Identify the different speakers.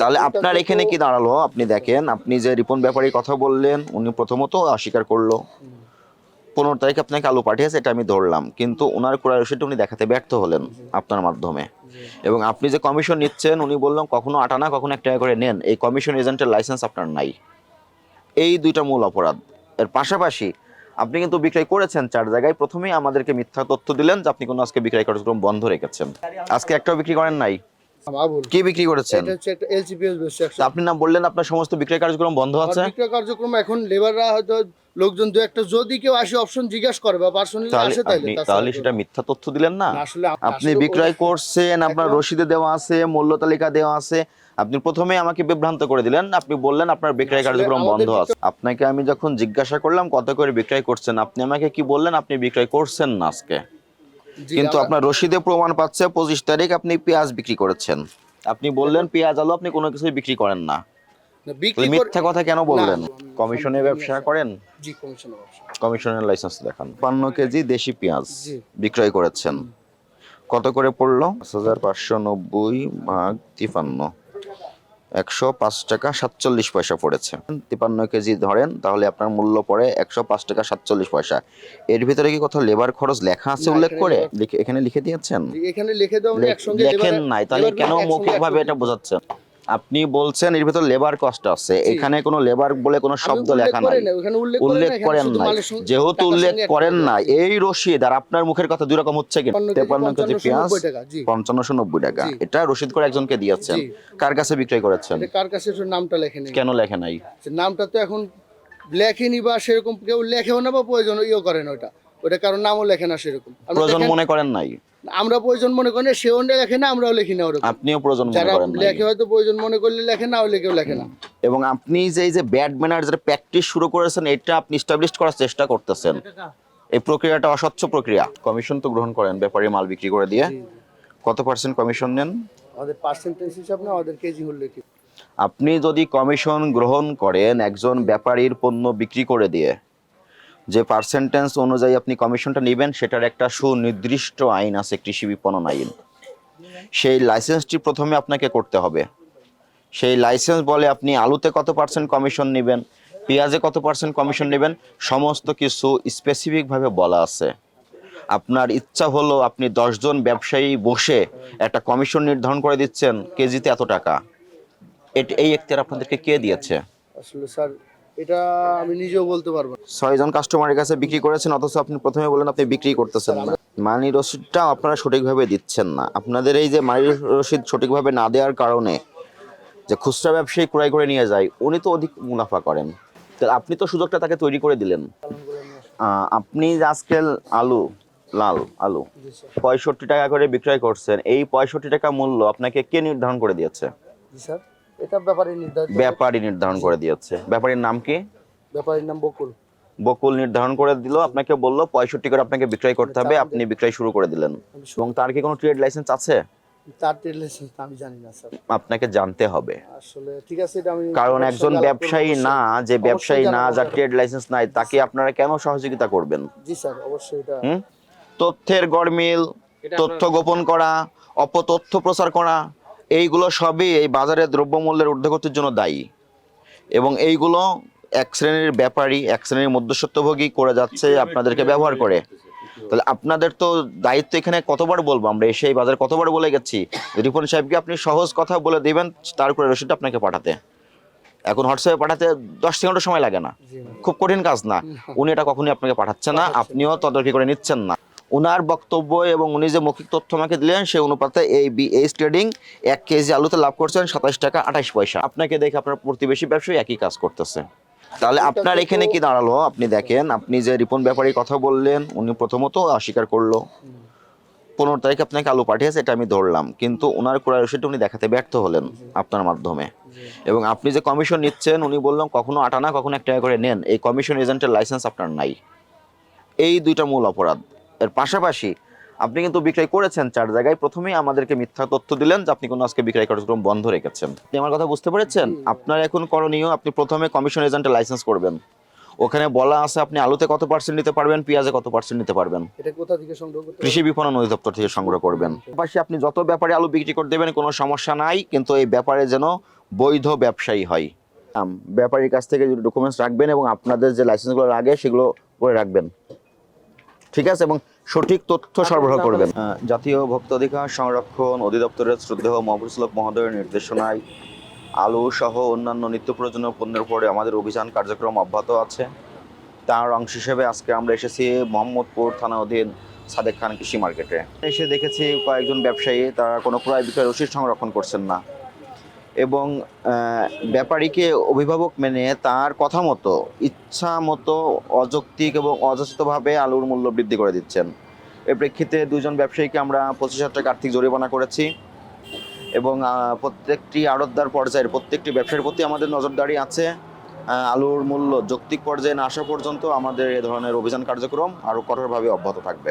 Speaker 1: তাহলে আপনার এখানে কি দাঁড়াল? আপনি দেখেন আপনি যে রিপন ব্যাপারী কথা বললেন উনি প্রথমত অস্বীকার করল। পনেরো তারিখে আপনাকে আলু পাঠিয়েছে এটা আমি ধরলাম। কিন্তু ওনার ক্রয় রসিদটা উনি দেখাতে ব্যর্থ হলেন আপনার মাধ্যমে। এবং আপনি যে কমিশন নিচ্ছেন উনি বললেন কখনো আটা না কখনো এক টাকা করে নেন। এই কমিশন এজেন্টের লাইসেন্স আপনার নাই। এই দুইটা মূল অপরাধ। এর পাশাপাশি আপনি কিন্তু বিক্রয় করেছেন চার জায়গায়। প্রথমেই আমাদেরকে মিথ্যা তথ্য দিলেন যে আপনি কোনো আজকে বিক্রয় কার্যক্রম বন্ধ রেখেছেন। আজকে একটাও বিক্রি করেন নাই। কি বিক্রি করেছেন? আপনি না বললেন আপনার সমস্ত বিক্রয় কার্যক্রম বন্ধ আছে?
Speaker 2: বিক্রয় কার্যক্রম এখন লেবাররা হয়তো লোকজন দু একটা যদি কেউ আসে অপশন জিজ্ঞাসা করে বা পার্সোনালি আসে তাছাড়া
Speaker 1: তাহলে সেটা মিথ্যা তথ্য দিলেন না।
Speaker 2: আসলে
Speaker 1: আপনি বিক্রয় করছেন আপনার রসিদে দেওয়া আছে মূল্য তালিকা দেওয়া আছে। আপনি প্রথমে আমাকে বিভ্রান্ত করে দিলেন। আপনি বললেন আপনার বিক্রয় কার্যক্রম বন্ধ আছে। আপনাকে আমি যখন জিজ্ঞাসা করলাম কত করে বিক্রয় করছেন আপনি আমাকে কি বললেন আপনি বিক্রয় করছেন না আজকে? কিন্তু আপনার রসিদে প্রমাণ পাচ্ছে পঁচিশ তারিখ আপনি পেঁয়াজ বিক্রি করেছেন। আপনি বললেন পেঁয়াজ আলু আপনি কোনো কিছুই বিক্রি করেন না। মিথ্যা কথা কেন বললেন? কমিশনের ব্যবসা করেন?
Speaker 2: জি কমিশনের ব্যবসা।
Speaker 1: কমিশনের লাইসেন্স দেখান। পান্ন কেজি দেশি পেঁয়াজ বিক্রয় করেছেন। কত করে পড়ল? পাঁচ হাজার পাঁচশো নব্বই ভাগ তিপান্ন। একশো পাঁচ টাকা সাতচল্লিশ পয়সা পড়েছে। তিপান্ন কেজি ধরেন তাহলে আপনার মূল্য পড়ে একশো পাঁচ টাকা সাতচল্লিশ পয়সা। এর ভিতরে কি কোথাও লেবার খরচ লেখা আছে উল্লেখ করে? এখানে লিখে দিয়েছেন?
Speaker 2: এখানে লিখে দেওয়া মানে
Speaker 1: লেখেন নাই তাহলে কেন
Speaker 2: একসঙ্গে
Speaker 1: মৌখিক ভাবে এটা বোঝাচ্ছেন? আপনি বলছেন এর ভিতর লেবার কষ্ট আছে। এখানে কোনো লেবার বলে কোনো শব্দ লেখা নাই।
Speaker 2: উল্লেখ করেন
Speaker 1: নাই। যেহেতু উল্লেখ করেন
Speaker 2: টাকা
Speaker 1: না এই রসিদ আর আপনার মুখের কথা দুই রকম হচ্ছে কি
Speaker 2: 53 কেজি,
Speaker 1: তেপান্ন কেজি পেঁয়াজ
Speaker 2: 55 টাকা,
Speaker 1: পঞ্চান্নশো নব্বই টাকা। এটা রসিদ করে একজনকে দিয়েছেন। কার কাছে বিক্রয় করেছেন?
Speaker 2: কার কাছে নামটা লেখে নেই
Speaker 1: কেন লেখে নাই?
Speaker 2: নামটা তো এখন লেখেনি বা সেরকম কেউ লেখেও না বা প্রয়োজন ইয়ে করেন ওটা। ওটা কারণ নামও লেখে না সেরকম।
Speaker 1: প্রয়োজন মনে করেন নাই?
Speaker 2: আমরা প্রয়োজন মনে করি না সেও লেখে না আমরাও লিখি না ওরকম।
Speaker 1: আপনিও প্রয়োজন মনে করেন নাই।
Speaker 2: লেখে হয়তো প্রয়োজন মনে করলে লেখে না হলে কেউ লেখে না।
Speaker 1: এবং আপনি যে এই যে ব্যাড ম্যানার যেটা প্র্যাকটিস শুরু করেছেন এটা আপনি স্টাবলিশ করার চেষ্টা করতেছেন। এই প্রক্রিয়াটা অস্বচ্ছ প্রক্রিয়া। কমিশন তো গ্রহণ করেন ব্যাপারী মাল বিক্রি করে দিয়ে। কত পার্সেন্ট কমিশন নেন?
Speaker 2: আমাদের পার্সেন্টেজ হিসাব না আমাদের কেজি হলে কি
Speaker 1: আপনি যদি কমিশন গ্রহণ করেন একজন ব্যাপারীর পণ্য বিক্রি করে দিয়ে যে পার্সেন্টেজ অনুযায়ী আপনি কমিশনটা নেবেন, সেটার একটা সুনির্দিষ্ট আইন আছে কৃষি বিপণন আইন। সেই লাইসেন্সটি প্রথমে আপনাকে করতে হবে। সেই লাইসেন্স বলে আপনি আলুতে কত পার্সেন্ট কমিশন নেবেন, পেঁয়াজে কত পার্সেন্ট কমিশন নেবেন, সমস্ত কিছু স্পেসিফিকভাবে বলা আছে। আপনার ইচ্ছা হলো আপনি দশজন ব্যবসায়ী বসে একটা কমিশন নির্ধারণ করে দিচ্ছেন কেজিতে এত টাকা। এই এখতিয়ার আপনাদেরকে কে দিয়েছে?
Speaker 2: আসলে স্যার এটা আমি নিজেও বলতে পারব
Speaker 1: ছয়জন কাস্টমারের কাছে বিক্রি করেছেন অথচ আপনি প্রথমে বলেন আপনি বিক্রি করতেছেন না। মানি রসিদটা আপনারা সঠিকভাবে দিচ্ছেন না। আপনাদের এই যে মানি রসিদ সঠিকভাবে না দেওয়ার কারণে যে খুচরা ব্যবসায়ী ক্রয় করে নিয়ে যায় উনি তো অধিক মুনাফা করেন। তাহলে আপনি তো সুযোগটা তাকে তৈরি করে দিলেন। আপনি যে আজকে আলু লাল আলু পঁয়ষট্টি টাকা করে বিক্রয় করছেন এই পঁয়ষট্টি টাকা মূল্য আপনাকে কে নির্ধারণ করে দিয়েছে?
Speaker 2: স্যার। এটা ব্যাপারে নির্ধারিত
Speaker 1: ব্যাপারী নির্ধারণ করে দিয়েছে। ব্যাপারীর নাম কি?
Speaker 2: ব্যাপারীর নাম বকুল।
Speaker 1: বকুল নির্ধারণ করে দিল আপনাকে বলল পঁয়ষট্টি করে আপনাকে বিক্রয় করতে হবে আপনি বিক্রয় শুরু করে দিলেন। এবং তার কি কোনো ট্রেড লাইসেন্স আছে?
Speaker 2: তার ট্রেড লাইসেন্স আমি জানি না স্যার।
Speaker 1: আপনাকে জানতে হবে।
Speaker 2: আসলে ঠিক আছে এটা আমি
Speaker 1: কারণ একজন ব্যবসায়ী না যে ব্যবসায়ী না যার ট্রেড লাইসেন্স নাই তাকে আপনারা কেন সহযোগিতা করবেন?
Speaker 2: জি স্যার অবশ্যই এটা
Speaker 1: তথ্যের গরমিল তথ্য গোপন করা অপতথ্য প্রচার করা এইগুলো সবই এই বাজারে দ্রব্যমূল্যের ঊর্ধ্বগতির জন্য দায়ী। এবং এইগুলো এক শ্রেণির ব্যাপারী এক শ্রেণির মধ্যস্বত্বভোগী করে যাচ্ছে আপনাদেরকে ব্যবহার করে। তাহলে আপনাদের তো দায়িত্ব এখানে কতবার বলব আমরা? এসে এই বাজারে কতবার বলে গেছি? রিপন সাহেবকে আপনি সহজ কথা বলে দিবেন তার করে রসিদটা আপনাকে পাঠাতে। এখন হোয়াটসঅ্যাপে পাঠাতে দশ সেকেন্ডও সময় লাগে না।
Speaker 2: না।
Speaker 1: খুব কঠিন কাজ না। উনি এটা কখনোই আপনাকে পাঠাচ্ছে না। আপনিও তদারকি করে নিচ্ছেন না। উনার বক্তব্য এবং উনি যে মৌখিক তথ্য আমাকে দিলেন সেই অনুপাতে এই বি এইচ ট্রেডিং এক কেজি আলুতে লাভ করছেন সাতাশ টাকা আঠাশ পয়সা। আপনাকে দেখে আপনার প্রতিবেশী ব্যবসায়ী একই কাজ করতেছে। তাহলে আপনার এখানে কি দাঁড়াল? আপনি দেখেন, আপনি যে রিপন ব্যাপারী কথা বললেন, উনি প্রথমত অস্বীকার করল। পনেরো তারিখে আপনাকে আলু পাঠিয়েছে, এটা আমি ধরলাম। কিন্তু ওনার ক্রয় রসিদটা উনি দেখাতে ব্যর্থ হলেন আপনার মাধ্যমে। এবং আপনি যে কমিশন নিচ্ছেন, উনি বললেন, কখনো আটানা কখনো এক টাকা করে নেন। এই কমিশন এজেন্টের লাইসেন্স আপনার নাই। এই দুইটা মূল অপরাধ। এর পাশাপাশি আপনি কিন্তু বিক্রয় করেছেন চার জায়গায়। প্রথমেই আমাদেরকে মিথ্যা তথ্য দিলেন যে আপনি কোনো আজকে বিক্রয় কার্যক্রম বন্ধ রেখেছেন। আপনি আমার কথা বুঝতে পেরেছেন? আপনার এখন করণীয় আপনি প্রথমে কমিশন এজেন্টের লাইসেন্স করবেন। ওখানে বলা আছে আপনি আলুতে কত পার্সেন্ট নিতে পারবেন পেঁয়াজে কত পার্সেন্ট নিতে পারবেন।
Speaker 2: এটা কোথা থেকে সংগ্রহ করতে
Speaker 1: কৃষি বিপণন অধিদপ্তর থেকে সংগ্রহ করবেন। পাশে আপনি যত ব্যাপারে আলু বিক্রি করে দেবেন কোনো সমস্যা নাই কিন্তু এই ব্যাপারে যেন বৈধ ব্যবসায়ী হয়। ব্যাপারীর কাছ থেকে ডকুমেন্টস রাখবেন এবং আপনাদের যে লাইসেন্সগুলো লাগে সেগুলো করে রাখবেন। ঠিক আছে? এবং সঠিক তথ্য সরবরাহ করবেন। জাতীয় ভোক্তা অধিকার সংরক্ষণ অধিদপ্তরের শ্রদ্ধেয় মহবুসলক মহোদয়ের নির্দেশনায় আলু সহ অন্যান্য নিত্য প্রয়োজনীয় পণ্যের উপরে আমাদের অভিযান কার্যক্রম অব্যাহত আছে। তার অংশ হিসেবে আজকে আমরা এসেছি মোহাম্মদপুর থানা অধীন সাদেক খান কৃষি মার্কেটে। এসে দেখেছি কয়েকজন ব্যবসায়ী তারা কোনো ক্রয় বিক্রয় রসিদ সংরক্ষণ করছেন না। এবং ব্যাপারীকে অভিভাবক মেনে তার কথা মতো, ইচ্ছা মতো অযৌক্তিক এবং অযাচিতভাবে আলুর মূল্য বৃদ্ধি করে দিচ্ছেন। এর প্রেক্ষিতে দুজন ব্যবসায়ীকে আমরা পঁচিশ হাজার টাকা আর্থিক জরিমানা করেছি এবং প্রত্যেকটি আড়তদার পর্যায়ের, প্রত্যেকটি ব্যবসায়ীর প্রতি আমাদের নজরদারি আছে। আলুর মূল্য যৌক্তিক পর্যায়ে না আসা পর্যন্ত আমাদের এ ধরনের অভিযান কার্যক্রম আরও কঠোরভাবে অব্যাহত থাকবে।